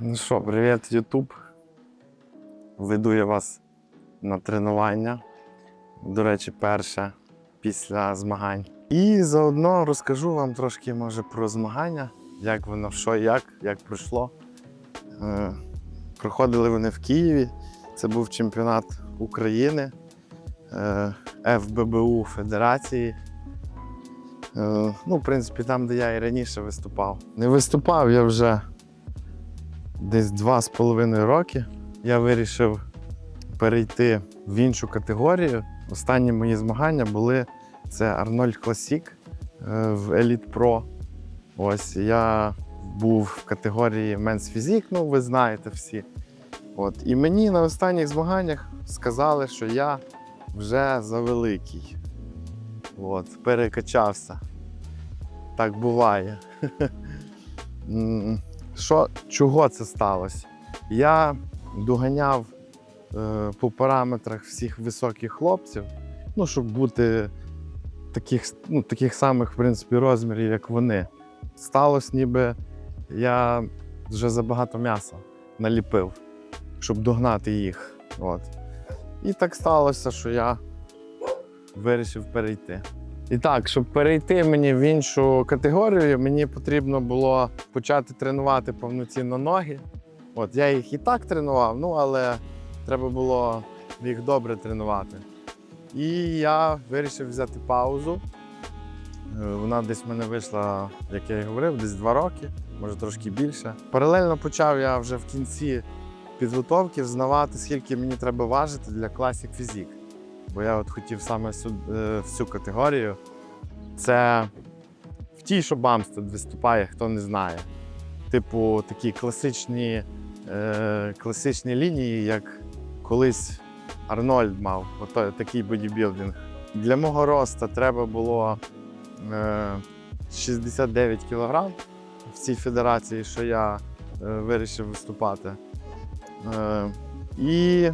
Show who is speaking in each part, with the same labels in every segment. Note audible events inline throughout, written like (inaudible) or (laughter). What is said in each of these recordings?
Speaker 1: Ну що, привіт, Ютуб. Веду я вас на тренування. До речі, перше після змагань. І заодно розкажу вам трошки, може, про змагання, як воно, що, як, як пройшло. Е, проходили вони в Києві. Це був чемпіонат України е, ФББУ Федерації. Е, ну, в принципі, там, де я і раніше виступав. Не виступав я вже десь два з половиною роки. Я вирішив перейти в іншу категорію. Останні мої змагання були це Арнольд Класік е, в Elite Pro. Ось я був в категорії Men's Physique, ну ви знаєте всі. От. І мені на останніх змаганнях сказали, що я вже завеликий. От, перекачався. Так буває. (laughs) Що, чого це сталося? Я доганяв е, по параметрах всіх високих хлопців, ну, щоб бути таких, ну, таких самих, в принципі, розмірів, як вони. Сталося, ніби я вже забагато м'яса наліпив, щоб догнати їх. От. І так сталося, що я вирішив перейти. І так, щоб перейти мені в іншу категорію, мені потрібно було почати тренувати повноцінно ноги. От я їх і так тренував, ну але треба було їх добре тренувати. І я вирішив взяти паузу. Е, Вона десь в мене вийшла, як я і говорив, десь два роки, може трошки більше. Паралельно почав я вже в кінці підготовки взнавати, скільки мені треба важити для Classic Physique. Бо я от хотів саме е, в цю категорію. Це в тій, що Бамстед виступає, хто не знає. Типу, такі класичні, е, класичні лінії, як колись Арнольд мав, ото, такий бодібілдинг. Для мого росту треба було е, 69 кг в цій федерації, що я е, вирішив виступати. Е, і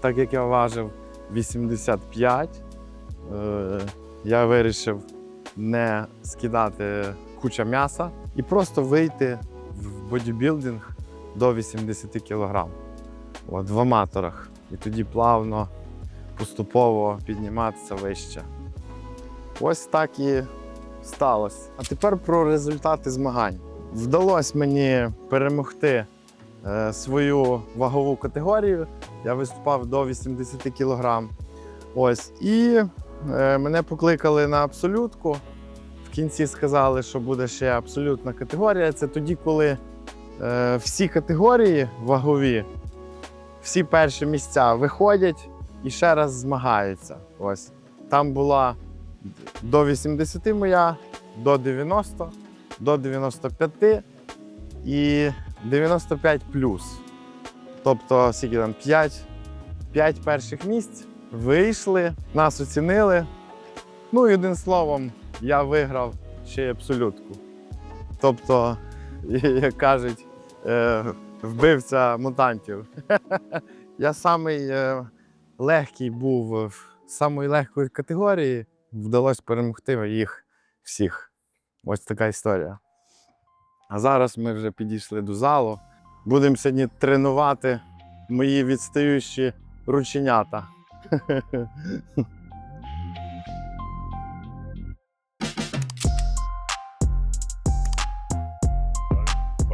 Speaker 1: так як я важив 85, е, я вирішив не скидати куча м'яса і просто вийти в бодібілдинг до 80 кг От, в аматорах. І тоді плавно, поступово підніматися вище. Ось так і сталося. А тепер про результати змагань. Вдалося мені перемогти свою вагову категорію. Я виступав до 80 кг. Ось. І е, мене покликали на абсолютку. В кінці сказали, що буде ще абсолютна категорія. Це тоді, коли е, всі категорії вагові, всі перші місця виходять і ще раз змагаються. Ось. Там була до 80 моя, до 90, до 95 і 95 плюс. Тобто, скільки там 5, 5 перших місць вийшли, нас оцінили. Ну і одним словом, я виграв ще й абсолютку. Тобто, (laughs) як кажуть, е, вбивця мутантів. (laughs) Я самий е, легкий був в самої легкої категорії. Вдалося перемогти їх всіх. Ось така історія. А зараз ми вже підійшли до залу. Будемо сьогодні тренувати мої відстаючі рученята. (laughs)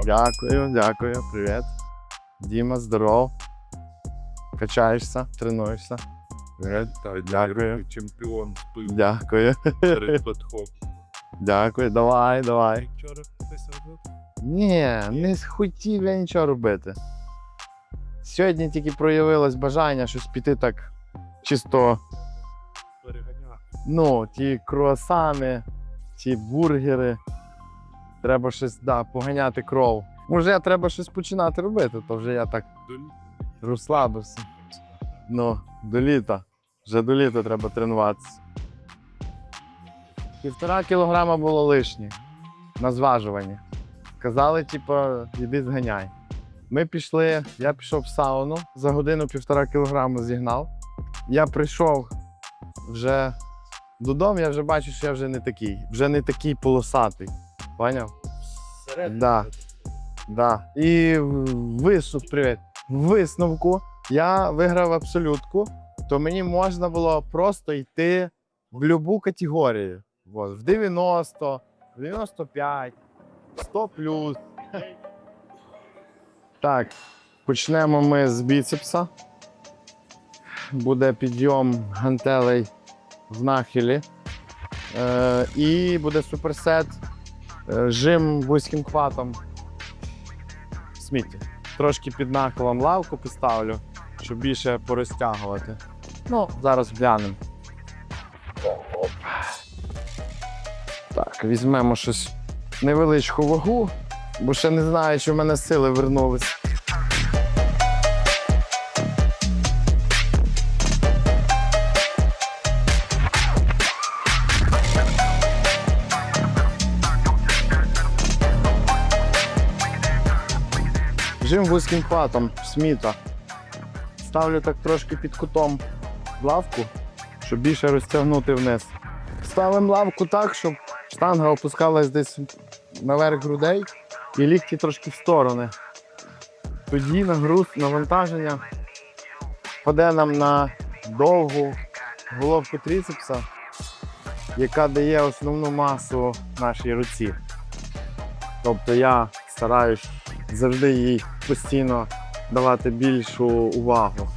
Speaker 1: Дякую, дякую, привіт. Діма, здоров. Качаєшся, тренуєшся. Привіт. Дякую.
Speaker 2: Чемпіон спив
Speaker 1: Дякую.
Speaker 2: перед подхом. (laughs)
Speaker 1: Дякую, давай, давай.
Speaker 2: Хтось робив?
Speaker 1: Ні, не хотів я нічого робити. Сьогодні тільки проявилось бажання щось піти так чисто, ну, ті круасани, ті бургери. Треба щось да, поганяти кров. Може, треба щось починати робити, то вже я так розслабився. Ну, до літа. Вже до літа треба тренуватися. Півтора кілограма було лишнє на зважуванні. Сказали, типу, іди зганяй. Ми пішли, я пішов в сауну, за годину півтора кілограма зігнав. Я прийшов вже додому, я вже бачу, що я вже не такий, вже не такий полосатий. Поняв?
Speaker 2: Серед.
Speaker 1: Да. Да. І в- висновок, привіт. Висновку я виграв абсолютку, то мені можна було просто йти в будь-яку категорію. От, в 90, в 95, 100 плюс. (laughs) Так, почнемо ми з біцепса. Буде підйом гантелей в нахилі. Е, і буде суперсет е, жим вузьким хватом в смітті. Трошки під нахилом лавку поставлю, щоб більше порозтягувати. Ну, зараз глянемо. Візьмемо щось невеличку вагу, бо ще не знаю, чи в мене сили вернулись. Жим вузьким хватом сміта. Ставлю так трошки під кутом лавку, щоб більше розтягнути вниз. Ставимо лавку так, щоб штанга опускалась десь наверх грудей і лікті трошки в сторони. Тоді нагруз, навантаження паде нам на довгу головку трицепса, яка дає основну масу нашій руці. Тобто я стараюсь завжди їй постійно давати більшу увагу.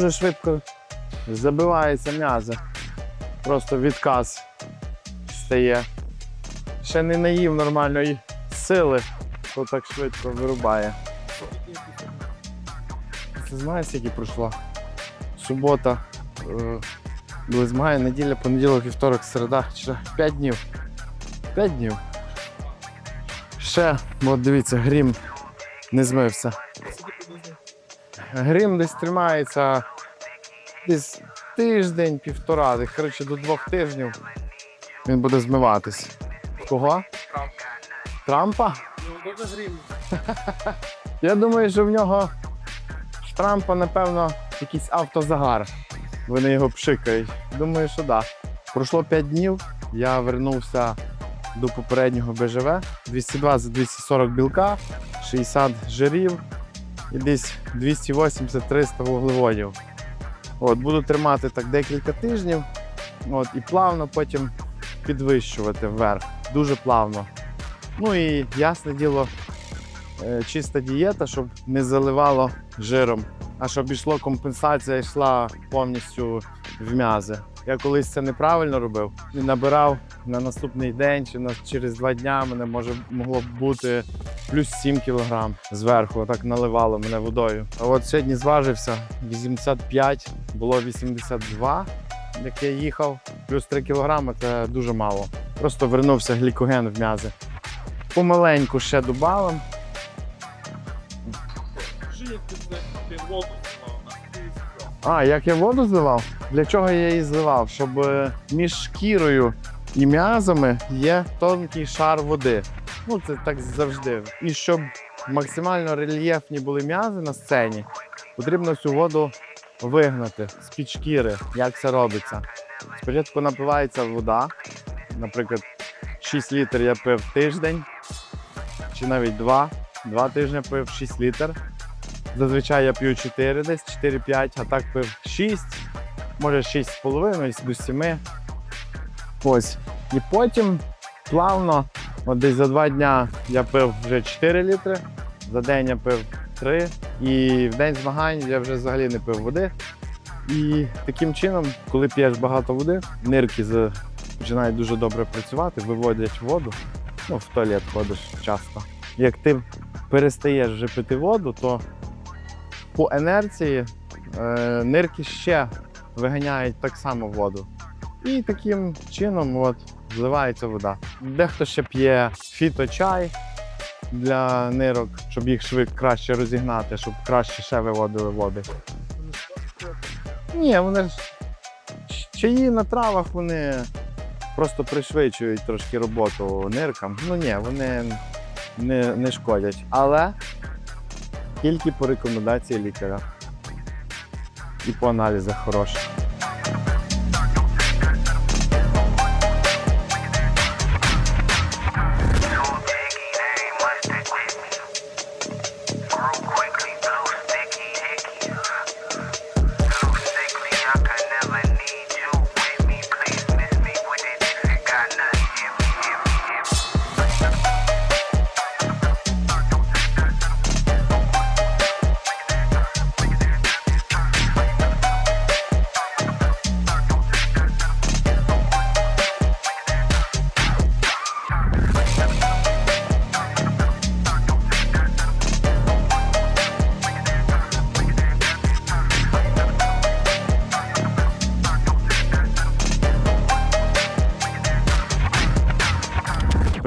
Speaker 1: Дуже швидко забивається м'язи. Просто відказ стає. Ще не наїв нормальної сили, то так швидко вирубає. Це знаєш, скільки пройшло? Субота, е, змагання, неділя, понеділок, вівторок, середа, чи 5 днів. 5 днів. Ще, от дивіться, грім не змився. Грім десь тримається десь тиждень, півтора, десь, коротше, до двох тижнів він буде змиватись. Кого? Трампа?
Speaker 2: Ну, дуже грім. (laughs)
Speaker 1: Я думаю, що в нього в Трампа, напевно, якийсь автозагар. Вони його пшикають. Думаю, що так. Да. Пройшло 5 днів, я вернувся до попереднього БЖВ. 220-240 білка, 60 жирів і десь 280-300 вуглеводів. От, буду тримати так декілька тижнів. От, і плавно потім підвищувати вверх. Дуже плавно. Ну і ясне діло, е, чиста дієта, щоб не заливало жиром, а щоб йшло компенсація, йшла повністю в м'язи. Я колись це неправильно робив і набирав на наступний день чи на через два дня мене може могло б бути плюс 7 кілограм зверху, так наливало мене водою. А от сьогодні зважився 85, було 82, як я їхав, плюс 3 кілограми це дуже мало. Просто вернувся глікоген в м'язи. Помаленьку ще
Speaker 2: зламав,
Speaker 1: А, як я воду зливав? Для чого я її зливав? Щоб е, між шкірою і м'язами є тонкий шар води. Ну, це так завжди. І щоб максимально рельєфні були м'язи на сцені, потрібно цю воду вигнати з-під шкіри. Як це робиться? Спочатку напивається вода. Наприклад, 6 літрів я пив тиждень, чи навіть 2. Два тижні пив 6 літрів. Зазвичай я п'ю 4 десь, 4-5, а так пив 6, може 6,5 до 7. Ось. І потім плавно, от десь за 2 дня я пив вже 4 літри, за день я пив 3. І в день змагань я вже взагалі не пив води. І таким чином, коли п'єш багато води, нирки починають дуже добре працювати, виводять воду. Ну, в туалет ходиш часто. Як ти перестаєш вже пити воду, то по інерції е, нирки ще виганяють так само воду. І таким чином от, зливається вода. Дехто ще п'є фіточай для нирок, щоб їх швидко краще розігнати, щоб краще ще виводили води. Ні, вони ж Чаї на травах вони просто пришвидшують трошки роботу ниркам. Ну ні, вони не, не шкодять. Але тільки по рекомендації лікаря. І по аналізах хороші.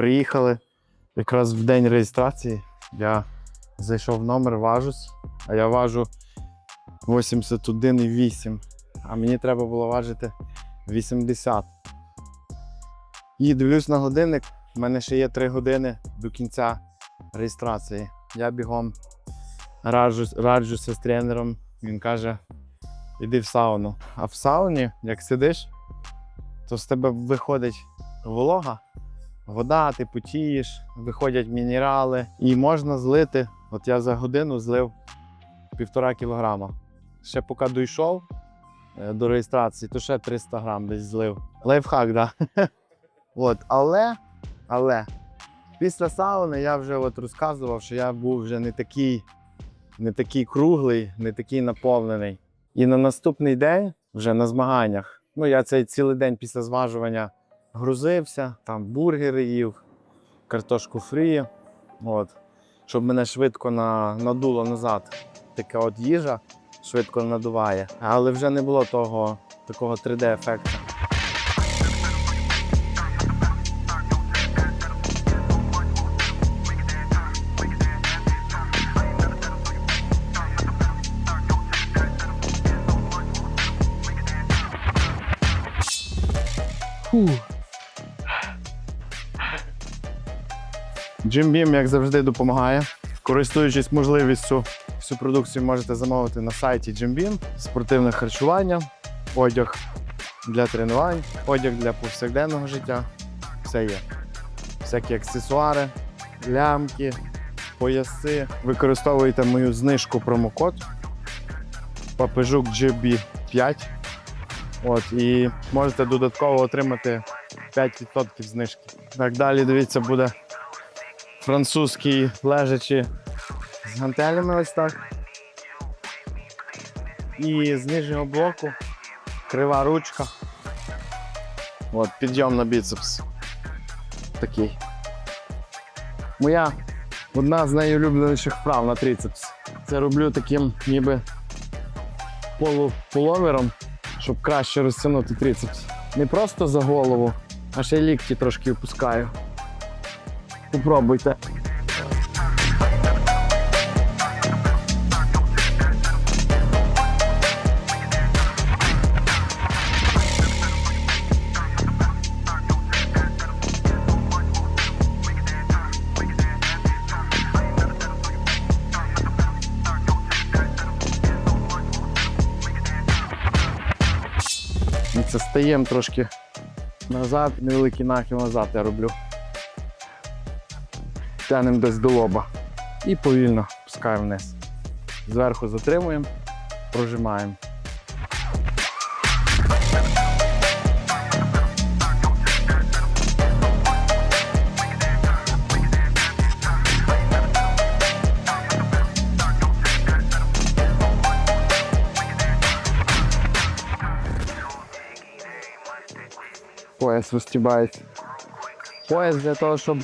Speaker 1: Приїхали якраз в день реєстрації. Я зайшов в номер, важусь, а я важу 81,8. А мені треба було важити 80. І дивлюсь на годинник. У мене ще є 3 години до кінця реєстрації. Я бігом раджусь, раджуся з тренером. Він каже: іди в сауну. А в сауні, як сидиш, то з тебе виходить волога вода, ти потієш, виходять мінерали, і можна злити. От я за годину злив півтора кілограма. Ще поки дійшов е, до реєстрації, то ще 300 грам десь злив. Лайфхак, да. (laughs) От, але, але після сауни я вже от розказував, що я був вже не такий, не такий круглий, не такий наповнений. І на наступний день, вже на змаганнях, ну я цей цілий день після зважування грузився, там бургери їв, картошку фрі, от, щоб мене швидко на, надуло назад. Така от їжа швидко надуває. Але вже не було того такого 3D-ефекту. Jim Beam, як завжди, допомагає. Користуючись можливістю, всю продукцію можете замовити на сайті Jim Beam. Спортивне харчування, одяг для тренувань, одяг для повсякденного життя. Все є. Всякі аксесуари, лямки, пояси. Використовуйте мою знижку промокод Папежук GB5. От, і можете додатково отримати 5% знижки. Так далі, дивіться, буде французький лежачі з гантелями ось так. І з нижнього блоку крива ручка. От, підйом на біцепс. Такий. Моя одна з найулюбленіших вправ на трицепс. Це роблю таким ніби полу пуловером, щоб краще розтягнути трицепс. Не просто за голову, а ще й лікті трошки опускаю. Попробуйте. Це стаємо трошки назад, невеликий нахил назад я роблю. Тянемо десь до лоба. І повільно пускаємо вниз. Зверху затримуємо, прожимаємо. Пояс вистібається. Пояс для того, щоб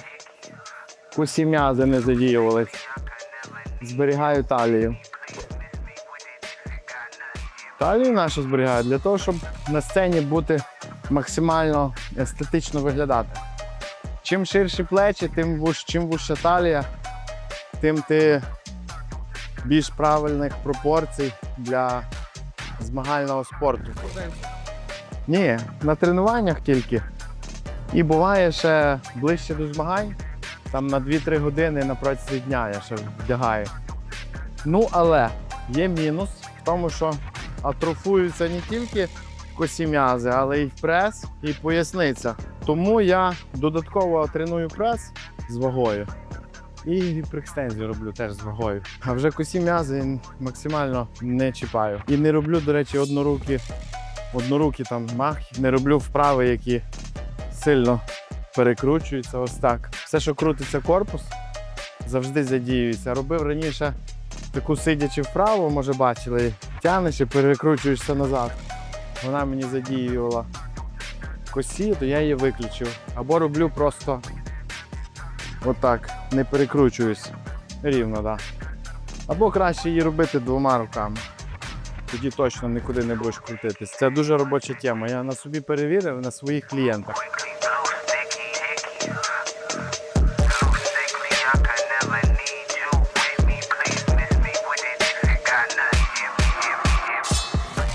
Speaker 1: усі м'язи не задіювались. Зберігаю талію. Талію нашу зберігаю для того, щоб на сцені бути максимально естетично виглядати. Чим ширші плечі, тим вуж, чим вужча талія, тим ти більш правильних пропорцій для змагального спорту. Ні, на тренуваннях тільки. І буває ще ближче до змагань, там на 2-3 години на протязі дня я ще вдягаю. Ну, але є мінус в тому, що атрофуються не тільки косі м'язи, але й прес і поясниця. Тому я додатково треную прес з вагою. І гіперекстензію роблю теж з вагою. А вже косі м'язи максимально не чіпаю. І не роблю, до речі, однорукі, однорукі там махи. Не роблю вправи, які сильно перекручуються. Ось так. Все, що крутиться корпус, завжди задіюється. Робив раніше таку сидячи вправо, може бачили, тянеш і перекручуєшся назад. Вона мені задіювала косі, то я її виключив. Або роблю просто отак, не перекручуюсь. Рівно, так. Да. Або краще її робити двома руками. Тоді точно нікуди не будеш крутитись. Це дуже робоча тема. Я на собі перевірив на своїх клієнтах.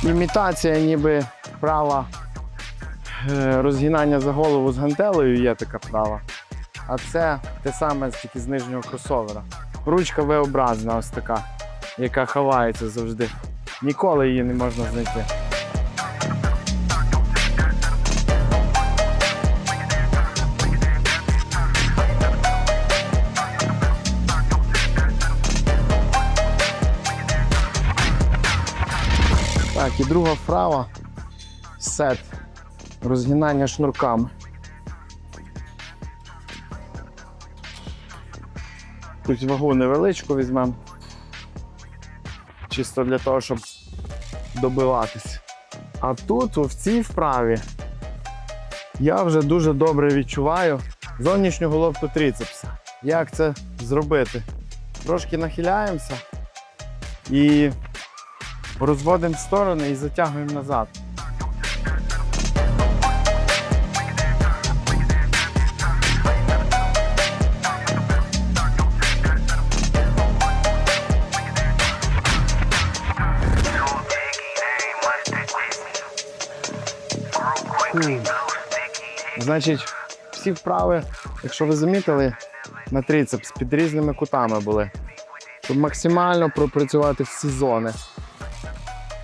Speaker 1: Імітація ніби вправа е, розгинання за голову з гантелею є така права. А це те саме тільки з нижнього кросовера. Ручка V-образна, ось така, яка ховається завжди. Ніколи її не можна знайти. І друга вправа сет розгинання шнурками. Тут вагу невеличку візьмемо. Чисто для того, щоб добиватись. А тут, в цій вправі, я вже дуже добре відчуваю зовнішню головку трицепса. Як це зробити? Трошки нахиляємося і розводимо в сторони і затягуємо назад. Значить, всі вправи, якщо ви замітили, на трицепс під різними кутами були, щоб максимально пропрацювати всі зони.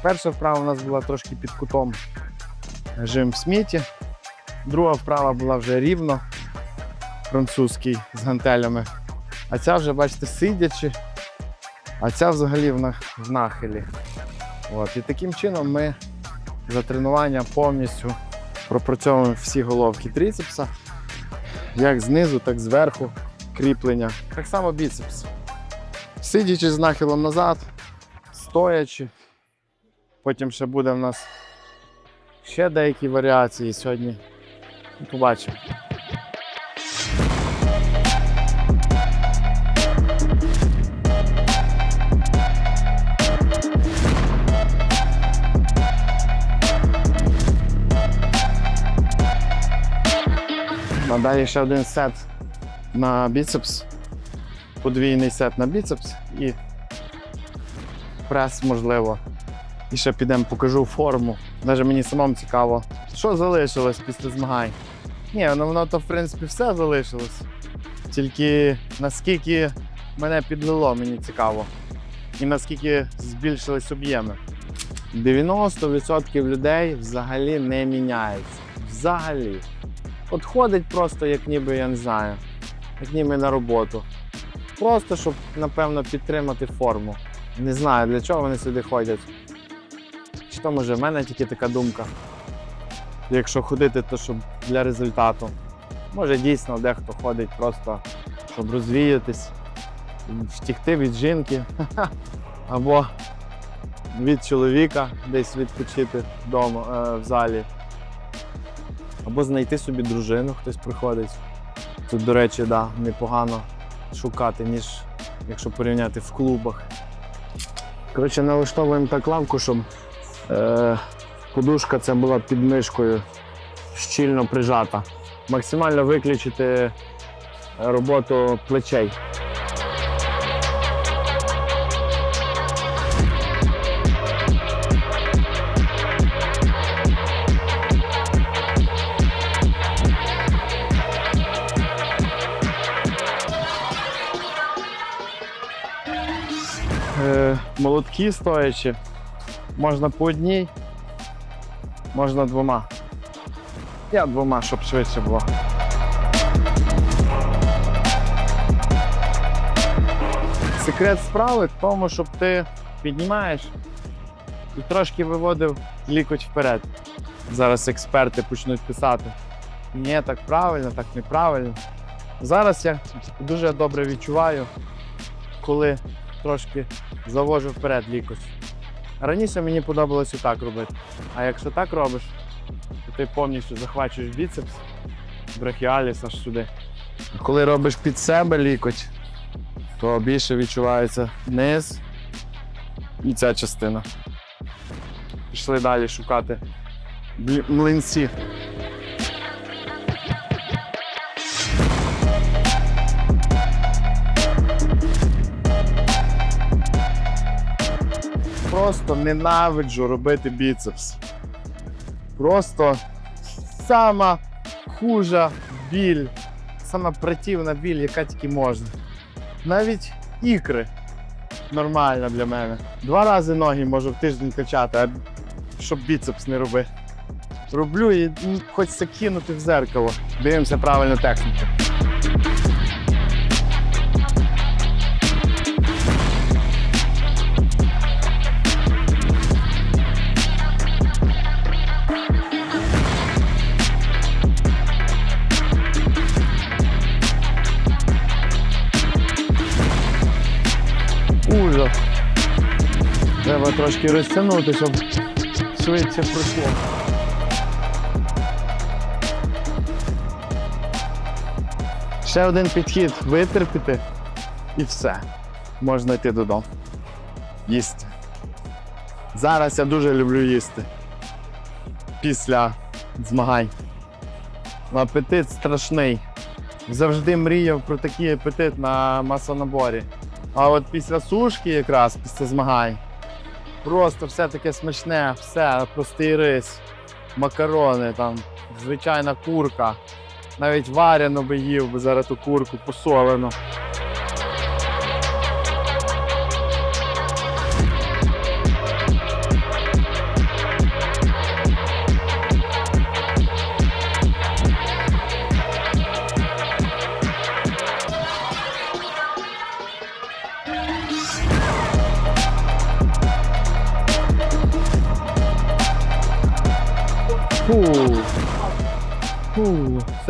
Speaker 1: Перша вправа у нас була трошки під кутом жим в сміті. Друга вправа була вже рівно, французький з гантелями. А ця вже, бачите, сидячи, а ця взагалі в, на- в нахилі. От. І таким чином ми за тренування повністю пропрацьовуємо всі головки трицепса, як знизу, так зверху кріплення. Так само біцепс. Сидячи з нахилом назад, стоячи. Потім ще буде в нас ще деякі варіації сьогодні. Побачимо. А далі ще один сет на біцепс. Подвійний сет на біцепс і прес, можливо. І ще підемо, покажу форму. Навіть мені самому цікаво, що залишилось після змагань. Ні, ну воно то в принципі все залишилось. Тільки наскільки мене підлило, мені цікаво. І наскільки збільшились об'єми. 90% людей взагалі не міняється. Взагалі. От ходить просто, як ніби, я не знаю, як ніби на роботу. Просто, щоб, напевно, підтримати форму. Не знаю, для чого вони сюди ходять. То може в мене тільки така думка. Якщо ходити, то щоб для результату. Може дійсно дехто ходить просто, щоб розвіятись, втікти від жінки (laughs) або від чоловіка десь відпочити вдома е, в залі. Або знайти собі дружину, хтось приходить. Тут, до речі, да, непогано шукати, ніж якщо порівняти в клубах. Коротше, налаштовуємо так лавку, щоб Е, подушка ця була під мишкою, щільно прижата. Максимально виключити роботу плечей. Е, молотки стоячі. Можна по одній, можна двома. Я двома, щоб швидше було. Секрет справи в тому, щоб ти піднімаєш і трошки виводив лікоть вперед. Зараз експерти почнуть писати. Ні, так правильно, так неправильно. Зараз я дуже добре відчуваю, коли трошки завожу вперед лікоть. Раніше мені подобалось і так робити. А якщо так робиш, то ти повністю захвачуєш біцепс, брахіаліс аж сюди. Коли робиш під себе лікоть, то більше відчувається низ і ця частина. Пішли далі шукати млинці. Просто ненавиджу робити біцепс. Просто сама хужа біль, сама противна біль, яка тільки можна. Навіть ікри нормально для мене. Два рази ноги можу в тиждень качати, а щоб біцепс не робити. Роблю і м, хочеться кинути в зеркало. Дивимося правильну техніку. Ужас. Треба трошки розтягнути, щоб швидше пройшло. Ще один підхід витерпіти і все. Можна йти додому. Їсти. Зараз я дуже люблю їсти. Після змагань. Апетит страшний. Завжди мріяв про такий апетит на масонаборі. А от після сушки, якраз після змагань, просто все таке смачне, все, простий рис, макарони, там, звичайна курка. Навіть варено би їв би зараз ту курку посолену.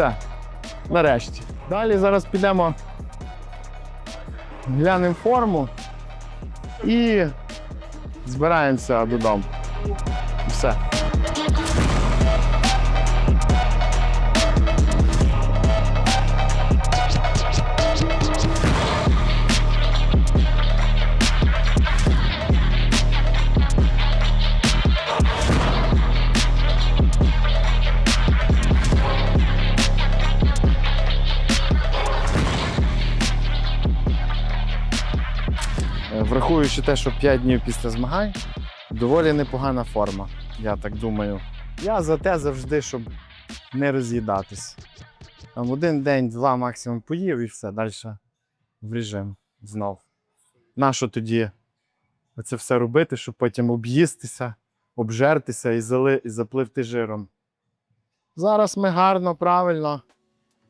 Speaker 1: Все. Нарешті. Далі зараз підемо, глянемо форму і збираємося додому. Все. Враховуючи те, що 5 днів після змагань, доволі непогана форма, я так думаю. Я за те завжди, щоб не роз'їдатись. Один день, два максимум поїв і все, далі в режим знов. Нащо тоді це все робити, щоб потім об'їстися, обжертися і, зали, і запливти жиром? Зараз ми гарно, правильно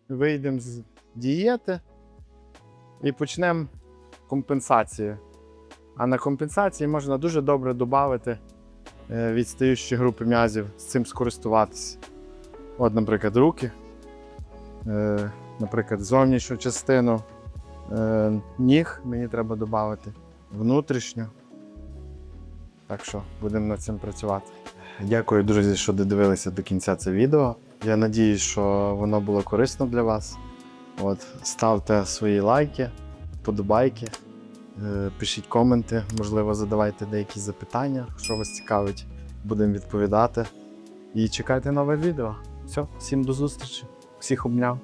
Speaker 1: вийдемо з дієти і почнемо компенсацію. А на компенсації можна дуже добре додати відстаючі групи м'язів, з цим скористуватися. От, наприклад, руки, е, наприклад, зовнішню частину е, ніг мені треба додати, внутрішню. Так що будемо над цим працювати. Дякую, друзі, що додивилися до кінця це відео. Я надіюсь, що воно було корисно для вас. От, ставте свої лайки, подобайки. Е, Пишіть коменти, можливо, задавайте деякі запитання, що вас цікавить, будемо відповідати. І чекайте нове відео. Все, всім до зустрічі. Всіх обняв.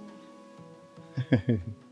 Speaker 1: (laughs)